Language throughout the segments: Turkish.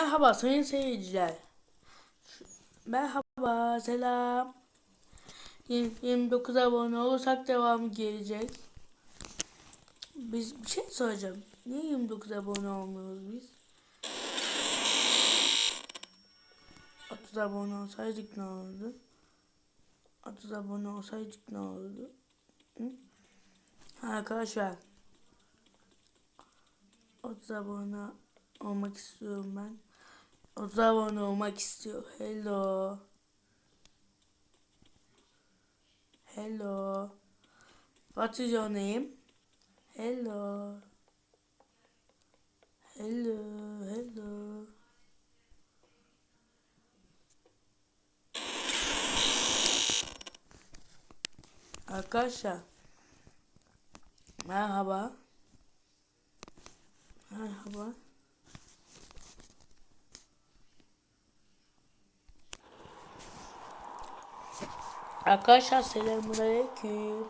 Merhaba sayın seyirciler. Merhaba, selam. Yirmi- 29 abone olursak devamı gelecek. Biz bir şey soracağım. Niye 29 abone olmuyoruz biz? 30 abone olsaydık ne olurdu? 30 abone olsaydık ne olurdu? Hı? Arkadaşlar 30 abone olmak istiyorum ben. 30 abone olmak istiyor. Hello. Hello. What is your name? Hello. Hello. Hello. Arkadaşlar. Merhaba. Merhaba. Arkadaşlar selamünaleyküm.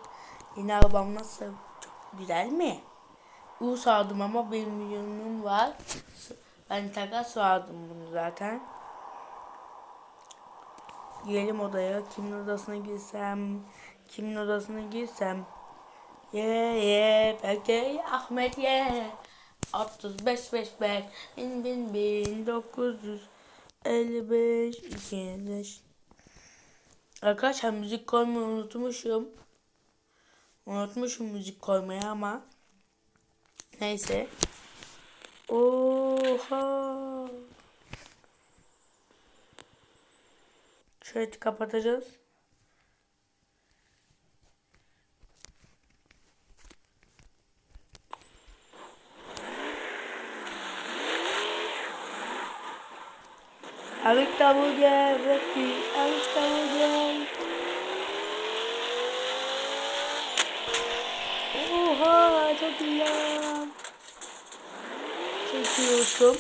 Yine arabam nasıl? Çok güzel mi? U sardım ama bir milyonum var. Ben takas sardım bunu zaten. Girelim odaya. Kimin odasına girsem? Kimin odasına girsem? Ye ye Berke Ahmet ye. 35 5 5 bin bin bin 955 205 Arkadaşlar müzik koymayı unutmuşum. Unutmuşum müzik koymayı ama. Neyse. Oha. Şöyle kapatacağız. Avec ta gel, Rocky, avec ta gel. Oha çok iyi. Çekiyorsun.